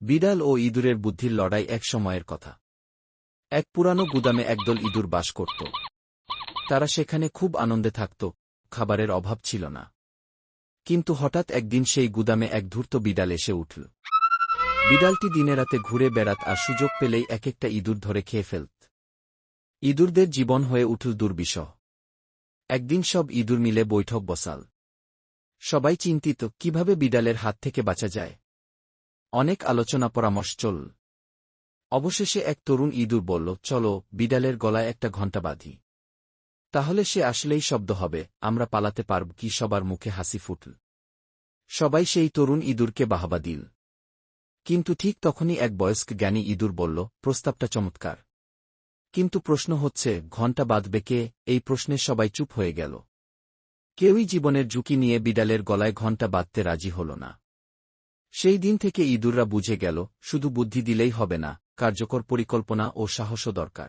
বিড়াল ও ইঁদুরের বুদ্ধির লড়াই এক সময়ের কথা। এক পুরানো গুদামে একদল ইঁদুর বাস করত। তারা সেখানে খুব আনন্দে থাকত, খাবারের অভাব ছিল না। কিন্তু হঠাৎ একদিন সেই গুদামে এক ধূর্ত বিড়াল এসে উঠল। বিড়ালটি দিনেরাতে ঘুরে বেড়াত আর সুযোগ পেলেই এক একটা ইঁদুর ধরে খেয়ে ফেলত। ইঁদুরদের জীবন হয়ে উঠল দুর্বিষহ। একদিন সব ইঁদুর মিলে বৈঠক বসাল। সবাই চিন্তিত, কীভাবে বিড়ালের হাত থেকে বাঁচা যায়? অনেক আলোচনা পরামর্শ চল। অবশেষে এক তরুণ ইঁদুর বলল, চলো, বিড়ালের গলায় একটা ঘণ্টা বাঁধি। তাহলে সে আসলেই শব্দ হবে, আমরা পালাতে পারব কি? সবার মুখে হাসি ফুটল। সবাই সেই তরুণ ইঁদুরকে বাহবা দিল। কিন্তু ঠিক তখনই এক বয়স্ক জ্ঞানী ইঁদুর বলল, প্রস্তাবটা চমৎকার। কিন্তু প্রশ্ন হচ্ছে, ঘণ্টা বাঁধবে কে? এই প্রশ্নে সবাই চুপ হয়ে গেল। কেউই জীবনের ঝুঁকি নিয়ে বিড়ালের গলায় ঘণ্টা বাঁধতে রাজি হল না। সেই দিন থেকে ইঁদুররা বুঝে গেল, শুধু বুদ্ধি দিলেই হবে না, কার্যকর পরিকল্পনা ও সাহসও দরকার।